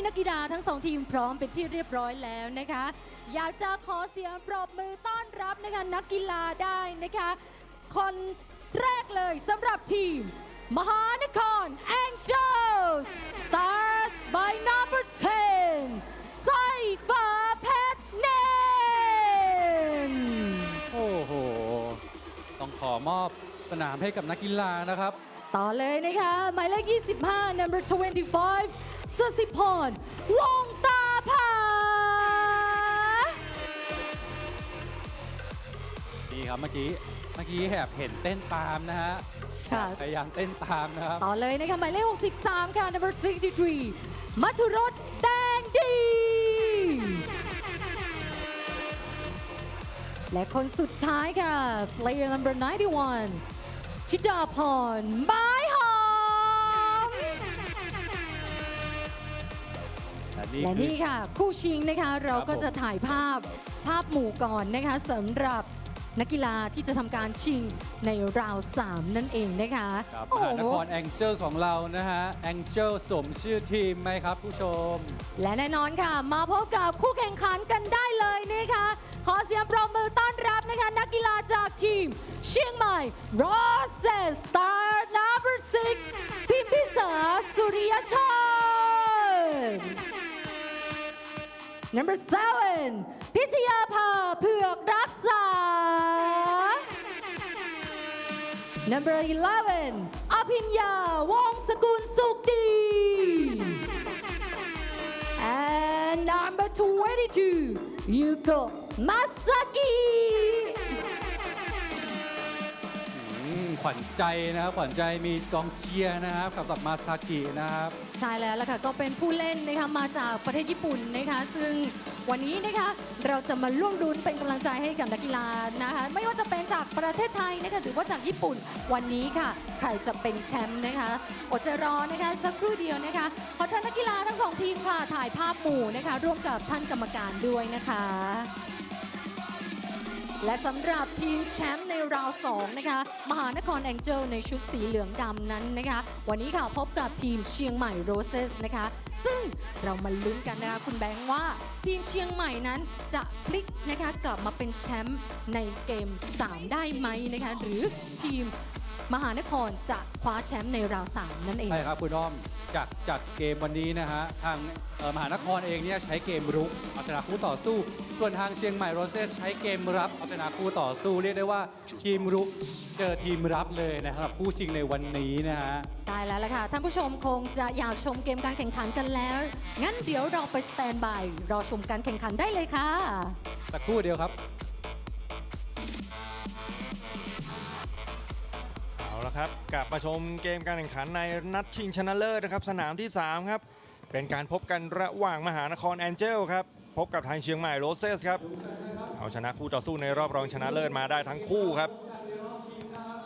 นี้นักกีฬาทั้งสองทีมพร้อมเป็นที่เรียบร้อยแล้วนะคะ อยากจะขอเสียงปรบมือต้อนรับนะคะนักกีฬาได้นะคะ คนแรกเลยสำหรับทีม มหานคร Angels Stars by number 10สร้อยฟ้าเพชรเนมโอ้โห ต้องขอมอบสนามให้กับนักกีฬานะครับ ต่อเลยนะคะ หมายเลข25 number 25 สสิพร วงตาผาดีครับเมื่อกี้เมื่อกี้แอบเห็นเต้นตามนะฮะค่ะ พยายามเต้นตามนะครับ ต่อเลยนะคะหมายเลข 63 ค่ะ number 63มัทุรสแดงดี และคนสุดท้ายค่ะ player number 91 ชิดาพรไม้ห นี่และคือนี่ค่ะ คู่ชิงนะคะเราก็ผมจะถ่ายภาพภาพหมู่ก่อนนะคะสำหรับนักกีฬาที่จะทำการชิงในราว 3 นั่นเองนะคะครับโอ้มโห หานครแองเจิลของเรานะฮะแองเจิลสมชื่อทีมไหมครับผู้ชม และแน่นอนค่ะ มาพบกับคู่แข่งขันกันได้เลยนะคะขอเสียงปรบมือต้อนรับนะคะ นักกีฬาจากทีม เชียงใหม่ r o s e s Star Number 6พิมพิสาสุริยชน Number 7 พิชยาภาเผือกรักษา Number 11 อภิญญาวงศ์สกุลสุขดี And number 22 Yuko Masaki ขวัญใจนะครับขวัญใจมีกองเชียร์นะครับกับกับมาซากินะครับ ใช่แล้วล่ะค่ะก็เป็นผู้เล่นนะคะมาจากประเทศญี่ปุ่นนะคะ ซึ่งวันนี้นะคะเราจะมาร่วมรุ้นเป็นกำลังใจให้กับนักกีฬานะคะ ไม่ว่าจะเป็นจากประเทศไทยนะคะหรือว่าจากญี่ปุ่น วันนี้ค่ะ ใครจะเป็นแชมป์นะคะอดใจรอนะคะสักครู่เดียวนะคะขอเชิญนักกีฬาทั้งสองทีมค่ะถ่ายภาพหมู่นะคะ ร่วมกับท่านกรรมการด้วยนะคะ และสำหรับทีมแชมป์ในราว2นะคะมหานครแองเจิลในชุดสีเหลืองดำนั้นนะคะ วันนี้ค่ะพบกับทีมเชียงใหม่โรเซสนะคะ ซึ่งเรามาลุ้นกันนะคะคุณแบงค์ว่า ทีมเชียงใหม่นั้นจะพลิกนะคะกลับมาเป็นแชมป์ในเกม 3 ได้ไหมนะคะ หรือทีม มหานครจะคว้าแชมป์ในราว3นั่นเอง ใช่ครับคุณอ้อมจากจากเกมวันนี้นะฮะทางเอ่อมหานครเองเนี่ยใช้เกมรุกเอาชนะคู่ต่อสู้ ส่วนทางเชียงใหม่โรเซสใช้เกมรับเอาชนะคู่ต่อสู้เรียกได้ว่าทีมรุกเจอทีมรับเลยนะครับสำหรับคู่ชิงในวันนี้นะฮะ ได้แล้วล่ะค่ะ ท่านผู้ชมคงจะอยากชมเกมการแข่งขันกันแล้ว งั้นเดี๋ยวเราไปสแตนบายรอชมการแข่งขันได้เลยค่ะ สักครู่เดียวครับ ละครับกลับมาชมเกมการแข่งขันในนัดชิงชนะเลิศนะครับสนามที่ 3 ครับ เป็นการพบกันระหว่างมหานครแองเจลครับ พบกับทางเชียงใหม่โรเซสครับ เอาชนะคู่ต่อสู้ในรอบรองชนะเลิศมาได้ทั้งคู่ครับ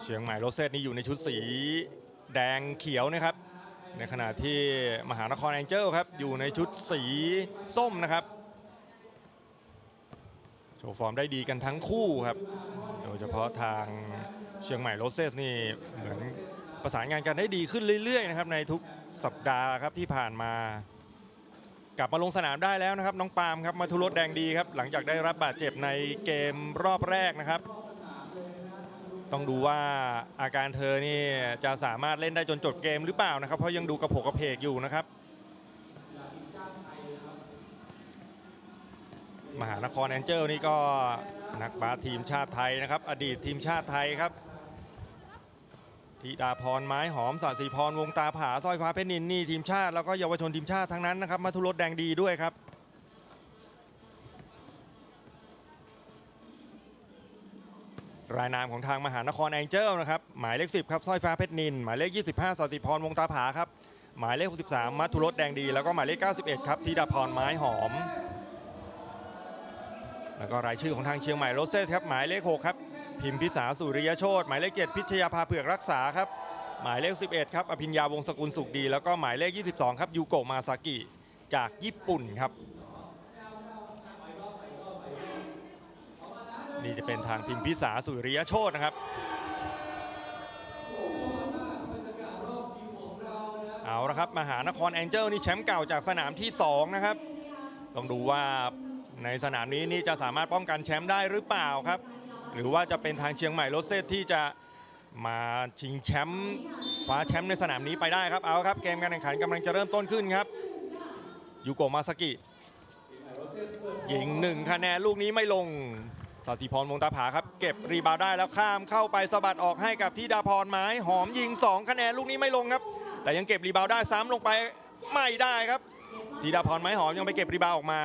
เชียงใหม่โรเซสนี่อยู่ในชุดสีแดงเขียวนะครับ ในขณะที่มหานครแองเจลครับอยู่ในชุดสีส้มนะครับโชว์ฟอร์มได้ดีกันทั้งคู่ครับ โดยเฉพาะทาง เชียงใหม่โรเซสนี่เหมือนประสานงานกันได้ดีขึ้นเรื่อยๆนะครับในทุกสัปดาห์ครับที่ผ่านมา กลับมาลงสนามได้แล้วนะครับ น้องปาล์มครับมาทุรสแดงดีครับ หลังจากได้รับบาดเจ็บในเกมรอบแรกนะครับ ต้องดูว่าอาการเธอนี่จะสามารถเล่นได้จนจบเกมหรือเปล่านะครับ เพราะยังดูกระโผกกระเพกอยู่นะครับมหานครแองเจิลนี่ก็นักบาสทีมชาติไทยนะครับ อดีตทีมชาติไทยครับ ธิดาพรไม้หอมสาสีพรวงตาผาสร้อยฟ้าเพชรนินนี่ทีมชาติแล้วก็เยาวชนทีมชาติทั้งนั้นนะครับมาทุรสแดงดีด้วยครับรายนามของทางมหานครแองเจิลนะครับหมายเลข 10 ครับสร้อยฟ้าเพชรนิน หมายเลข 25สาสีพรวงตาผาครับ หมายเลข 63 มัทุรสแดงดี แล้วก็หมายเลข 91 ครับธิดาพรไม้หอม แล้วก็รายชื่อของทางเชียงใหม่โรเซสครับหมายเลข 6 ครับ พิมพิสาสุริยโชตหมายเลข7พิชยาภาเผือกรักษาครับ หมายเลข 11 ครับอภิญญาวงศกุลสุขดี แล้วก็หมายเลข 22 ครับยูโกะมาซากิจากญี่ปุ่นครับ นี่จะเป็นทางพิมพิสาสุริยโชตนะครับเอาเอาละครับมหานครแองเจิลนี่แชมป์เก่าจากสนามที่ 2 นะครับ ต้องดูว่าในสนามนี้นี่จะสามารถป้องกันแชมป์ได้หรือเปล่าครับ หรือว่าจะเป็นทางเชียงใหม่โรสเซตที่จะมาชิงแชมป์คว้าแชมป์ในสนามนี้ไปได้ครับเอาครับ เกมการแข่งขันกำลังจะเริ่มต้นขึ้นครับยูโกมาสกิยิงหนึ่งคะแนนลูกนี้ไม่ลงสาธิพรวงตาผาครับ เก็บรีบาวได้แล้วข้ามเข้าไปสะบัดออกให้กับธิดาพรไม้หอมยิง 2 คะแนนลูกนี้ไม่ลงครับ แต่ยังเก็บรีบาวได้ซ้ำลงไปไม่ได้ครับธิดาพรไม้หอมยังไปเก็บรีบาวออกมา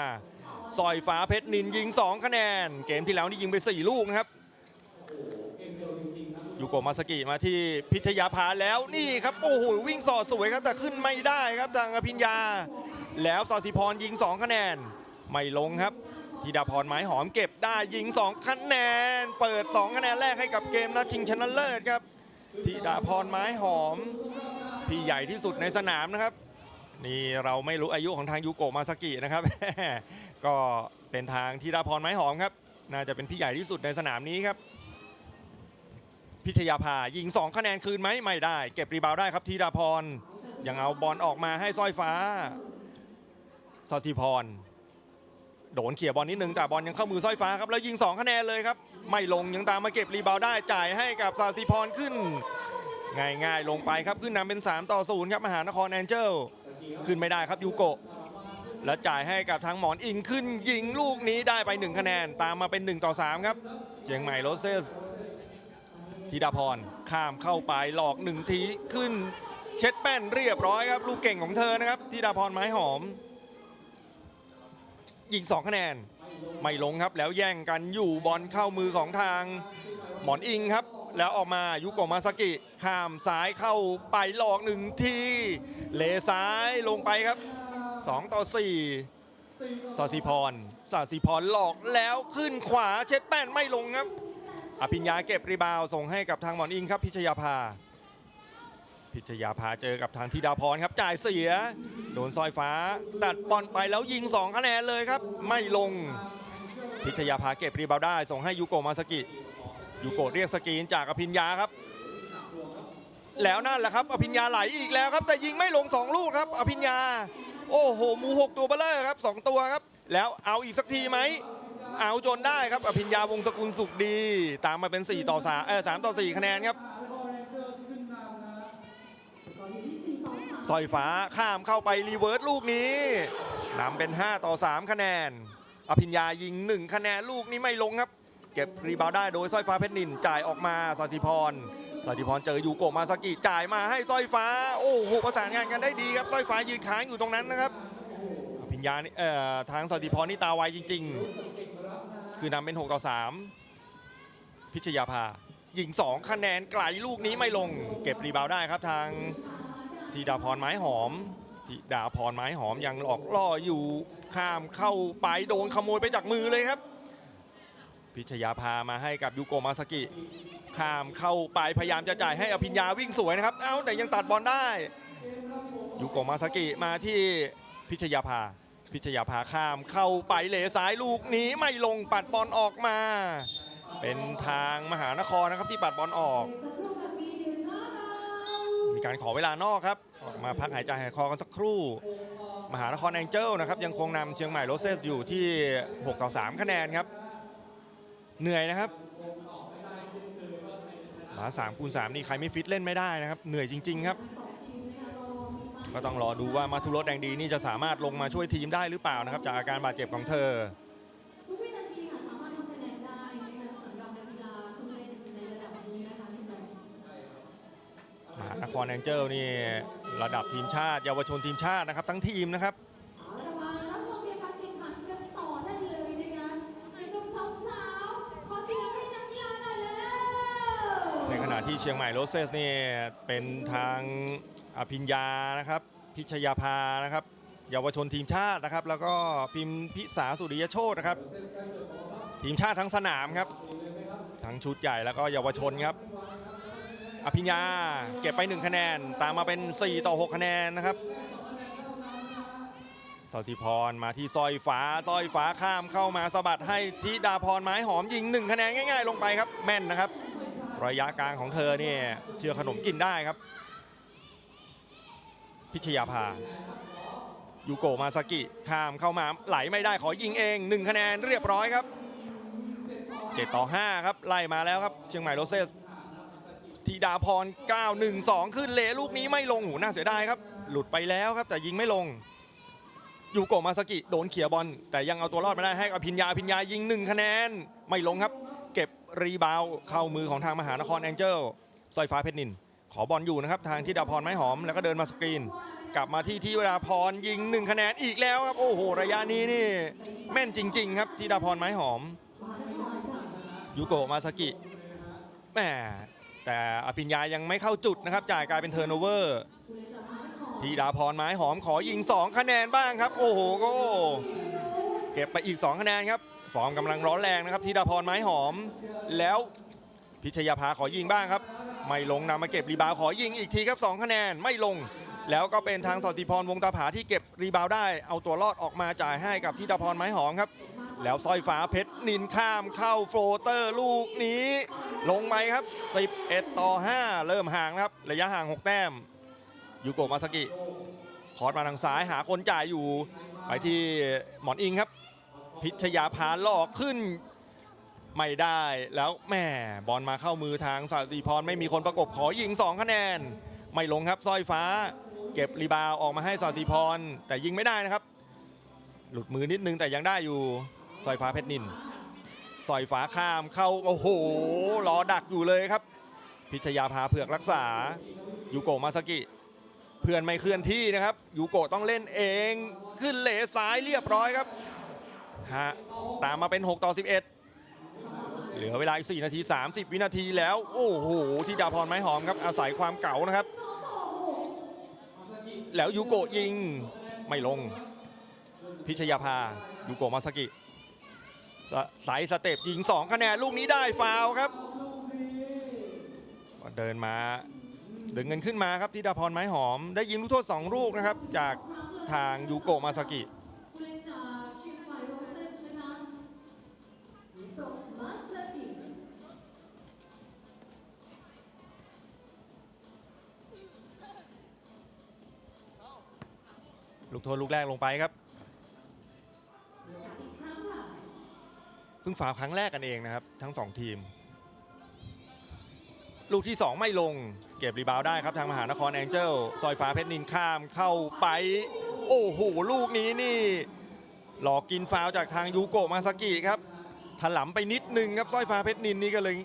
ซอยฟ้าเพชรนินยิง 2 คะแนน เกมที่แล้วนี่ยิงไป 4 ลูกนะครับ โกะมาสกิมาที่พิทยาภาแล้วนี่ครับโอ้โหวิ่งสอดสวยครับแต่ขึ้นไม่ได้ครับทางอภิญญา แล้วสาธิพรยิง 2 คะแนน ไม่ลงครับธีดาพรไม้หอมเก็บได้ยิง 2 คะแนน เปิด 2 คะแนนแรกให้กับเกมนัดชิงชนะเลิศครับธีดาพรไม้หอม พี่ใหญ่ที่สุดในสนามนะครับ นี่เราไม่รู้อายุของทางยูโกะมาสกินะครับ ก็เป็นทางธีดาพรไม้หอมครับ น่าจะเป็นพี่ใหญ่ที่สุดในสนามนี้ครับ พิชยาภายิง 2 คะแนนคืนไหมไม่ได้ เก็บรีบาวได้ครับธีดาพรยังเอาบอลออกมาให้สร้อยฟ้าสติพร โดนเขี่ยบอลนิดนึงแต่บอลยังเข้ามือสร้อยฟ้าครับแล้วยิง 2 คะแนนเลยครับ ไม่ลงยังตามมาเก็บรีบาวได้จ่ายให้กับสติพรขึ้น ง่ายๆ ลงไปครับขึ้นนำเป็น 3 ต่อ0ครับมหานครแองเจิลขึ้นไม่ได้ครับยูโกแล้วจ่ายให้กับทางหมอนอินขึ้นยิงลูกนี้ได้ไป 1 คะแนน ตามมาเป็น 1 ต่อ 3 ครับเชียงใหม่โรเซส ธีดาพรข้ามเข้าไปหลอกหนึ่งทีขึ้น เช็ดแป้นเรียบร้อยครับ ลูกเก่งของเธอนะครับธีดาพรไม้หอม ยิง2คะแนน ไม่ลงครับแล้วแย่งกันอยู่บอลเข้ามือของทาง หมอนอิงครับ แล้วออกมายุโกมาสกิ ข้ามซ้ายเข้าไปหลอกหนึ่งทีเลซ้ายลงไปครับ 2 ต่อ 4สาสิพรสาสิพรหลอกแล้วขึ้นขวาเช็ดแป้นไม่ลงครับ อภิญญาเก็บรีบาวส่งให้กับทางหมอนอิงครับพิชยาภา พิชยาภาเจอกับทางธิดาพรครับจ่ายเสีย โดนซอยฟ้าตัดบอลไปแล้วยิง2คะแนนเลยครับ ไม่ลง พิชยาภาเก็บรีบาวได้ ส่งให้ยูโกมาสกิยูโกเรียกสกีนจากอภิญญาครับ แล้วนั่นแหละครับ อภิญญาไหลอีกแล้วครับ แต่ยิงไม่ลง 2 ลูกครับ อภิญญา โอ้โหหมูหกตัวเบลเลอร์ครับสองตัวครับ แล้วเอาอีกสักทีไหม เอาจนได้ครับอภิญญาวงศ์สกุลสุขดี ตามมาเป็น 4 ต่อ3เออ3ต่อ 4 คะแนนครับสอยฟ้าข้ามเข้าไปรีเวิร์สลูกนี้นำเป็น 5 ต่อ 3 คะแนน อภิญญายิง 1 คะแนนลูกนี้ไม่ลงครับ เก็บรีบาวด์ได้โดยสร้อยฟ้าเพชรนินจ่ายออกมาสัติพรสัติพรเจอยูโกมาสกิจ่ายมาให้สร้อยฟ้า โอ้โหประสานงานกันได้ดีครับสร้อยฟ้ายืนค้างอยู่ตรงนั้นนะครับอภิญญานี่เอ่อทางสัติพรนี่ตาไวจริง ๆ คือนำเป็น 6 ต่อ 3 พิชยาภายิง 2 คะแนนไกลลูกนี้ไม่ลง เก็บรีบาวด์ได้ครับทางธีดาพรไม้หอมธีดาพรไม้หอมยังหลอกล่ออยู่ข้ามเข้าไปโดนขโมยไปจากมือเลยครับ พิชยาพามาให้กับยูโกมาสกิข้ามเข้าไปพยายามจะจ่ายให้อภิญญาวิ่งสวยนะครับ เอ้าแต่ยังตัดบอลได้ยูโกมาสกิมาที่พิชยาภา พิชยาภาข้ามเข้าไปเหลซ้ายลูกนี้ไม่ลงปัดบอลออกมา เป็นทางมหานครนะครับที่ปัดบอลออก มีการขอเวลานอกครับออกมาพักหายใจหายคอกันสักครู่ มหานครแองเจิลนะครับยังคงนำเชียงใหม่โรเซสอยู่ที่ 6 ต่อ 3 คะแนนครับ เหนื่อยนะครับมา3คูณ3นี่ใครไม่ฟิตเล่นไม่ได้นะครับ เหนื่อยจริง ๆ ครับ ก็ต้องรอดูว่ามาทุรสแดงดีนี่จะสามารถลงมาช่วยทีมได้หรือเปล่านะครับ จากอาการบาดเจ็บของเธอทุกวินาทีค่ะสามารถทำคะแนนได้นะคะสำหรับนักกีฬาทุกเล่นในระดับนี้นะคะคุณแม่มหานครแองเจิลนี่ระดับทีมชาติเยาวชนทีมชาตินะครับ ทั้งทีมนะครับเอาละมารับชมเกมการแข่งขันกันต่อได้เลยนะคะไอ้หนุ่มสาวๆขอเสียงให้นักกีฬาหน่อยแล้วในขณะที่เชียงใหม่โรเซสนี่เป็นทาง อภิญญานะครับ พิชยาภานะครับ เยาวชนทีมชาตินะครับ แล้วก็พิมพิสาสุริยโชตนะครับ ทีมชาติทั้งสนามครับ ทั้งชุดใหญ่แล้วก็เยาวชนครับ อภิญญาเก็บไป 1 คะแนน ตามมาเป็น 4 ต่อ 6 คะแนนนะครับสาธิพรมาที่ซอยฟ้าซอยฟ้าข้ามเข้ามาสะบัดให้ธิดาพรไม้หอมยิง1คะแนนง่ายๆ ลงไปครับ แม่นนะครับ ระยะกลางของเธอเนี่ยเชื่อขนมกินได้ครับ พิชยาภายูโกมาสกิข้ามเข้ามาไหลไม่ได้ขอยิงเอง 1 คะแนนเรียบร้อยครับ 7 ต่อ 5 ครับ ไล่มาแล้วครับ เชียงใหม่โรเซสธีดาพร 9 1 2 ขึ้นเลลูกนี้ไม่ลงหูน่าเสียดายครับ หลุดไปแล้วครับแต่ยิงไม่ลงยูโกมาสกิโดนเขี่ยบอล แต่ยังเอาตัวรอดมาได้ให้กับพิญญาพิญญายิง 1 คะแนนไม่ลงครับ เก็บรีบาวเข้ามือของทางมหานครแองเจิลสอยฟ้าเพชรนิน ขอบอลอยู่นะครับทางที่ดาพรไม้หอมแล้วก็เดินมาสกรีน กลับมาที่ที่วราพรยิง1คะแนนอีกแล้วครับโอ้โหระยะนี้นี่แม่นจริง ๆ ครับที่ดาพรไม้หอมยูโกะมาสกิแหมแต่อภิญญายังไม่เข้าจุดนะครับจ่ายกลายเป็นเทอร์โนเวอร์ทีดาพรไม้หอมขอยิง 2 คะแนนบ้างครับ โอ้โหก็เก็บไปอีก 2 คะแนนครับฟอร์มกำลังร้อนแรงนะครับทีดาพรไม้หอม แล้วพิชยาภาขอยิงบ้างครับ ไม่ลงนำมาเก็บรีบาวขอยิงอีกทีครับ2คะแนนไม่ลง แล้วก็เป็นทางสติพรวงตาผาที่เก็บรีบาวด์ได้ เอาตัวรอดออกมาจ่ายให้กับทิดาพรไม้หอมครับ แล้วสร้อยฟ้าเพชรนินข้ามเข้าโฟลเตอร์ลูกนี้ ลงไปครับ 11 ต่อ 5 เริ่มห่างนะครับ ระยะห่าง 6 แต้มยูโกะมาสกิคอร์มาทางซ้ายหาคนจ่ายอยู่ ไปที่หมอนอิงครับ พิชยาพาหลอกขึ้น ไม่ได้แล้วแหม่บอลมาเข้ามือทางสติพรไม่มีคนประกบขอยิง 2 คะแนน ไม่ลงครับสร้อยฟ้า เก็บรีบาวออกมาให้สติพร แต่ยิงไม่ได้นะครับ หลุดมือนิดนึงแต่ยังได้อยู่สร้อยฟ้าเพชรนินสร้อยฟ้าข้ามเข้าโอ้โหรอดักอยู่เลยครับ พิชยาพาเผือกรักษายูโกมาสกิเพื่อนไม่เคลื่อนที่นะครับยูโกต้องเล่นเองขึ้นเหลซ้ายเรียบร้อยครับฮะตามมาเป็น 6 ต่อ 11 เหลือเวลาอีก4นาที 30 วินาทีแล้ว โอ้โหที่ดาพรไม้หอมครับ อาศัยความเก่านะครับ แล้วยูโกะยิงไม่ลง พิชยาภายูโกะมาสกิสไซส์สเต็ปยิง 2 คะแนนลูกนี้ได้ฟาวครับเดินมาดึงเงินขึ้นมาครับที่ดาพรไม้หอม ได้ยิงลูกโทษ 2 ลูกนะครับ จากทางยูโกะมาสกิ ลูกโทษลูกแรกลงไปครับเพิ่งฝาวครั้งแรกกันเองนะครับ ทั้งสองทีม ลูกที่ 2 ไม่ลง เก็บรีบาวด์ได้ครับทางมหานครแองเจิลซอยฟ้าเพชรนินข้ามเข้าไป โอ้โห ลูกนี้นี่ หลอกกินฟาวจากทางยูโกมาสกิครับถลำไปนิดนึงครับสร้อยฟ้าเพชรนินนี่ก็เลย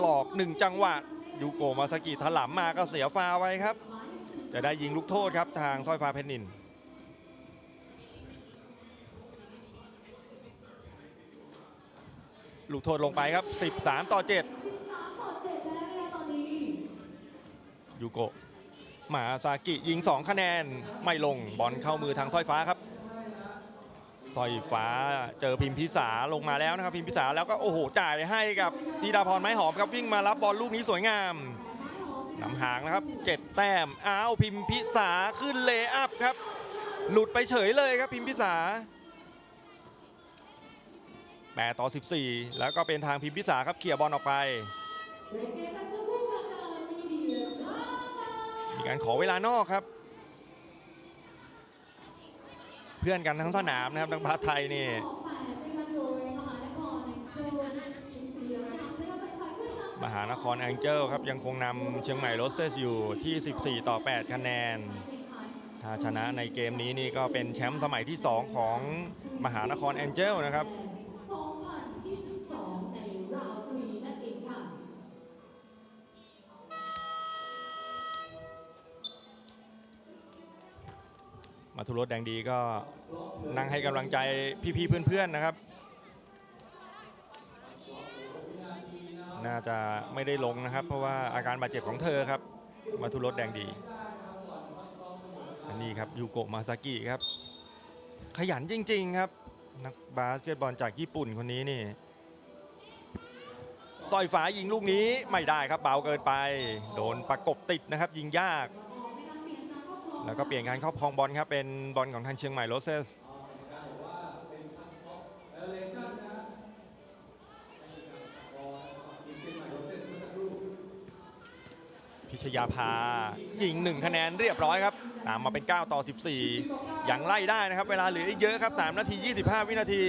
หลอกหนึ่งจังหวะยูโกมาสกิถลำมาก็เสียฟาวไว้ครับ จะได้ยิงลูกโทษครับทางสร้อยฟ้าเพชรนิน ลูกโทษลงไปครับ 13 ต่อ7ต่อเจ็ดแล้วนะคะตอนนี้ยูโกะหมาซากิยิง 2 คะแนนไม่ลงบอลเข้ามือทางสร้อยฟ้าครับสร้อยฟ้าเจอพิมพิสาลงมาแล้วนะครับ พิมพิสาแล้วก็โอ้โหจ่ายให้กับธีดาพรไม้หอมครับวิ่งมารับบอลลูกนี้สวยงามนำหางนะครับ 7 แต้มอ้าวพิมพิสาขึ้นเลอัพครับ หลุดไปเฉยเลยครับพิมพิสา 8 ต่อ 14 แล้วก็เป็นทางพิมพิสาครับเคลียบอลออกไป มีการขอเวลานอกครับ เพื่อนกันทั้งสนามนะครับทั้งพาร์ทไทยนี่ของแปดในวันโดยมหานคระนฝ่ายขึ้นนำมหานครแองเจิลครับยังคงนำเชียงใหม่โรสเซสอยู่ที่ 14 ต่อ 8 คะแนน ถ้าชนะในเกมนี้นี่ก็เป็นแชมป์สมัยที่ 2 ของมหานครแองเจิลนะครับ มาทุรสแดงดีก็นั่งให้กำลังใจพี่ๆเพื่อนๆนะครับ น่าจะไม่ได้ลงนะครับ เพราะว่าอาการบาดเจ็บของเธอครับมาทุรสแดงดี อันนี้ครับยูโกะมาซากิครับ ขยันจริง ๆ ครับ นักบาสเกตบอลจากญี่ปุ่นคนนี้นี่สอยฟ้ายิงลูกนี้ไม่ได้ครับเบาเกินไป โดนประกบติดนะครับ ยิงยาก แล้วก็เปลี่ยนการครอบครองบอลครับ เป็นบอลของทางเชียงใหม่โรเซสพิชยาภายิงหนึ่งคะแนนเรียบร้อยครับ ตามมาเป็น 9 ต่อ 14ยังไล่ได้นะครับ เวลาเหลืออีกเยอะครับ 3 นาที 25 วินาที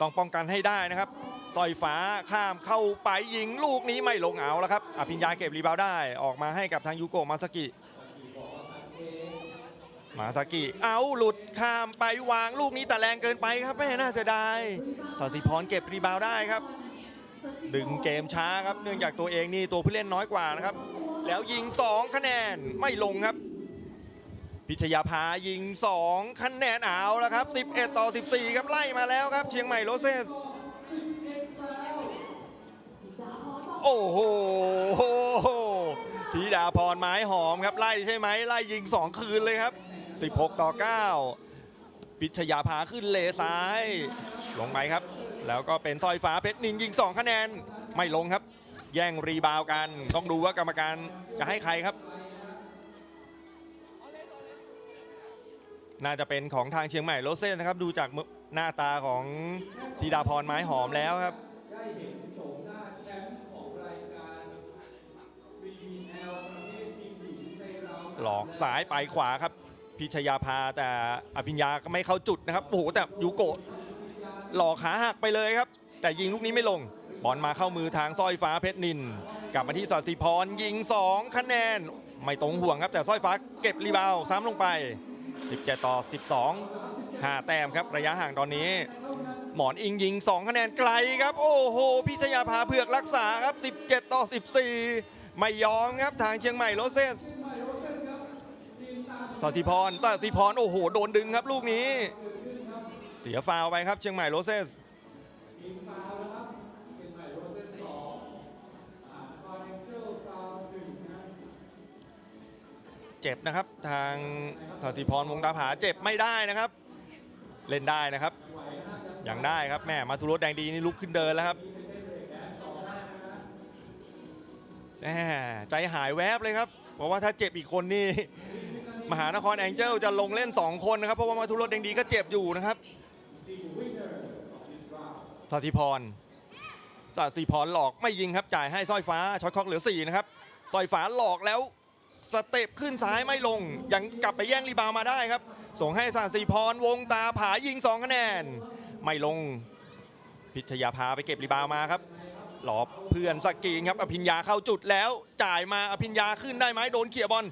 ต้องป้องกันให้ได้นะครับสอยฟ้าข้ามเข้าไปยิงลูกนี้ไม่ลงเอาแล้วครับ อภิญญาเก็บรีบาวด์ได้ออกมาให้กับทางยูโกมาสกิ มาสกิ เอาหลุดข้ามไปวางลูกนี้แต่แรงเกินไปครับไม่น่าเสียดายสศิพรเก็บรีบาวด์ได้ครับ ดึงเกมช้าครับเนื่องจากตัวเองนี่ตัวผู้เล่นน้อยกว่านะครับ แล้วยิง 2 คะแนนไม่ลงครับ พิชยาภายิง 2 คะแนนเอาแล้วครับ 11 ต่อ 14 ครับไล่มาแล้วครับ เชียงใหม่โรเซสโอ้โหธีดาพรไม้หอมครับไล่ใช่ไหมไล่ยิง 2 คืนเลยครับ 16 ต่อ 9 พิชยาภาขึ้นเลซ้าย ลงไปครับ แล้วก็เป็นสร้อยฟ้าเพชรนินยิง 2 คะแนน ไม่ลงครับ แย่งรีบาวกัน ต้องดูว่ากรรมการจะให้ใครครับ น่าจะเป็นของทางเชียงใหม่โรเซ่นนะครับ ดูจากหน้าตาของธีดาพรไม้หอมแล้วครับหลอกซ้ายไปขวาครับ พิชยาภาแต่อภิญญาก็ไม่เข้าจุดนะครับโอ้โหแต่ยูโกะหล่อขาหักไปเลยครับ แต่ยิงลูกนี้ไม่ลงบอลมาเข้ามือทางสร้อยฟ้าเพชรนิน กลับมาที่สัสิพรยิง 2 คะแนน ไม่ตรงห่วงครับ แต่สร้อยฟ้าเก็บรีบาวซ้ำลงไป 17 ต่อ 12 5 แต้มครับระยะห่างตอนนี้ หมอนอิงยิง 2 คะแนนไกลครับ โอ้โห พิชยาภาเผือกรักษาครับ 17 ต่อ 14 ไม่ยอมครับทางเชียงใหม่โรเซส สสิพรสสิพรโอ้โหโดนดึงครับลูกนี้ เสียฟาวไปครับเชียงใหม่โรเซสเจ็บนะครับทางสสิพรวงตาผาเจ็บไม่ได้นะครับ เล่นได้นะครับยังได้ครับแม่มาทุรสแดงดีนี่ลุกขึ้นเดินแล้วครับแหม่ใจหายแวบเลยครับ เพราะว่าถ้าเจ็บอีกคนนี่ มหานครแองเจิลจะลงเล่น 2 คนนะครับ เพราะว่ามาทุรสแดงดีก็เจ็บอยู่นะครับสถิพรสถิพรหลอกไม่ยิงครับ จ่ายให้สร้อยฟ้าช็อตคอกเหลือ 4 นะครับสร้อยฟ้าหลอกแล้วสเต็ปขึ้นซ้ายไม่ลง ยังกลับไปแย่งรีบาวด์มาได้ครับ ส่งให้สถิพรวงตาผายิง2คะแนน ไม่ลง พิชยาพาไปเก็บรีบาวด์มาครับหลอบเพื่อนสกรีนครับอภิญญาเข้าจุดแล้ว จ่ายมาอภิญญาขึ้นได้ไหมโดนเขี่ยบอล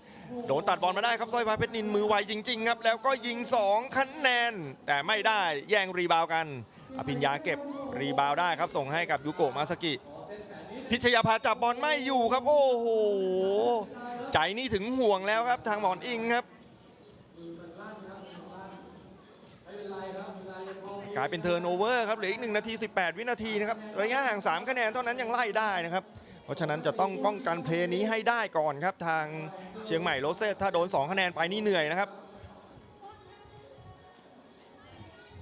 โดนตัดบอลมาได้ครับสร้อยฟ้าเพชรนินมือไวจริง ๆ ครับ แล้วก็ยิง 2 คะแนน แต่ไม่ได้แย่งรีบาวกัน อภิญญาเก็บรีบาวได้ครับ ส่งให้กับยูโกะมาสกิ พิชยาภาจับบอลไม่อยู่ครับ โอ้โห ใจนี่ถึงห่วงแล้วครับทางหมอนอิงครับ กลายเป็นเทิร์นโอเวอร์ครับเหลืออีก1นาที 18 วินาทีนะครับ ระยะห่าง 3 คะแนนเท่านั้นยังไล่ได้นะครับ เพราะฉะนั้นจะต้องป้องกันเพลย์นี้ให้ได้ก่อนครับ ทางเชียงใหม่โรเซสถ้าโดน 2 คะแนนไปนี่เหนื่อยนะครับ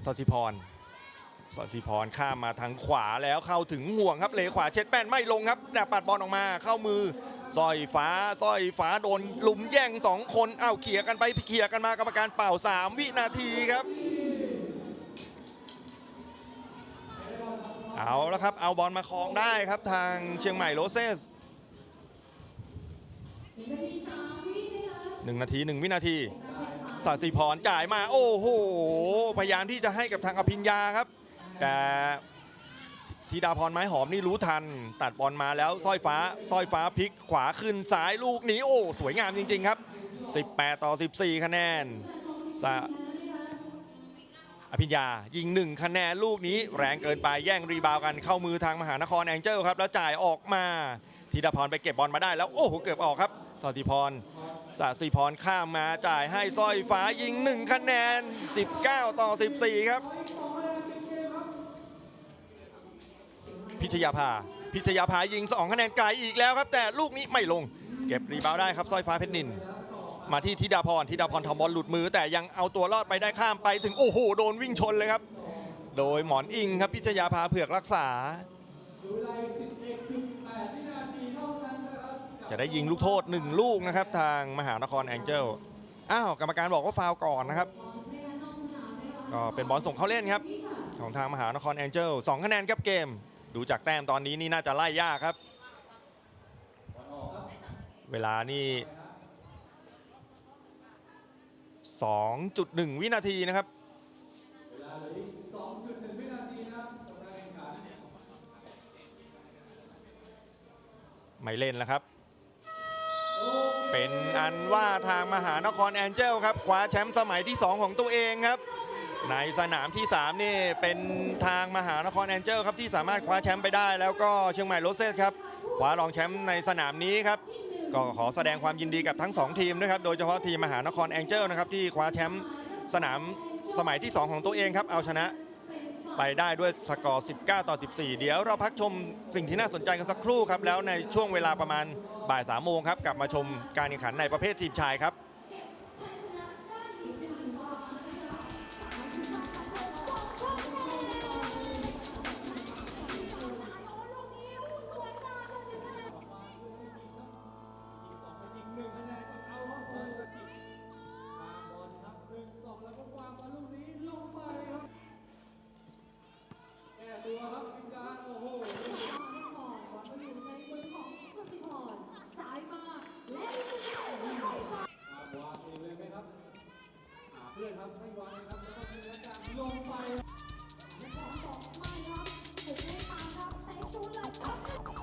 สศิพรสศิพรข้ามมาทางขวาแล้วเข้าถึงห่วงครับเลขวาเช็ดแป้นไม่ลงครับแต่ปัดบอลออกมาเข้ามือสร้อยฟ้าสร้อยฟ้าโดนลุมแย่ง2คน เอ้าเขี่ยกันไปเขี่ยกันมากรรมการเป่า 3 วินาทีครับ เอาแล้วครับ เอาบอลมาครองได้ครับทางเชียงใหม่โรเซสหนึ่งนาทีหนึ่งวินาทีสาสิพรจ่ายมา โอ้โห พยายามที่จะให้กับทางอภิญญาครับ แต่ธีดาพรไม้หอมนี่รู้ทัน ตัดบอลมาแล้วสร้อยฟ้าสร้อยฟ้าพลิกขวาขึ้นซ้ายลูกหนีโอ้ สวยงามจริง ๆ ครับ 18 ต่อ 14 คะแนนสะ อภิญญายิง1คะแนนลูกนี้แรงเกินไปแย่งรีบาวกันเข้ามือทางมหานครแองเจิลครับ แล้วจ่ายออกมาธีดาพรไปเก็บบอลมาได้แล้วโอ้โหเกือบออกครับสติพรสสิพรข้ามมาจ่ายให้สร้อยฟ้ายิง1คะแนน 19 ต่อ 14 ครับ พิชยาภาพิชยาภายิง 2 คะแนนไกลอีกแล้วครับ แต่ลูกนี้ไม่ลง เก็บรีบาวได้ครับสร้อยฟ้าเพชรนิน มาที่ธิดาพรธิดาพรทำบอลหลุดมือ แต่ยังเอาตัวรอดไปได้ข้ามไปถึงโอ้โหโดนวิ่งชนเลยครับ โดยหมอนอิงครับพิชยาภาเผือกรักษา จะได้ยิงลูกโทษ 1 ลูกนะครับ ทางมหานครแองเจิลอ้าวกรรมการบอกว่าฟาวก่อนนะครับ ก็เป็นบอลส่งเข้าเล่นครับ ของทางมหานครแองเจิลสองคะแนนครับเกม ดูจากแต้มตอนนี้นี่น่าจะไล่ยากครับ เวลานี่ 2.1 วินาทีนะครับไม่เล่นแล้วครับ เป็นอันว่าทางมหานครแองเจลครับคว้าแชมป์สมัยที่ 2 ของตัวเองครับ ในสนามที่ 3 นี่เป็นทางมหานครแองเจลครับที่สามารถคว้าแชมป์ไปได้ แล้วก็เชียงใหม่โรเซสครับคว้ารองแชมป์ในสนามนี้ครับ ก็ขอแสดงความยินดีกับทั้ง 2 ทีมนะครับ โดยเฉพาะทีมมหานครแองเจิลนะครับที่คว้าแชมป์สนามสมัยที่ 2 ของตัวเองครับ เอาชนะไปได้ด้วยสกอร์ 19 ต่อ 14 เดี๋ยวเราพักชมสิ่งที่น่าสนใจกันสักครู่ครับ แล้วในช่วงเวลาประมาณบ่าย3โมงครับกลับมาชมการแข่งขันในประเภททีมชายครับ ครับไม่วางนะครับแล้วก็เลยครับ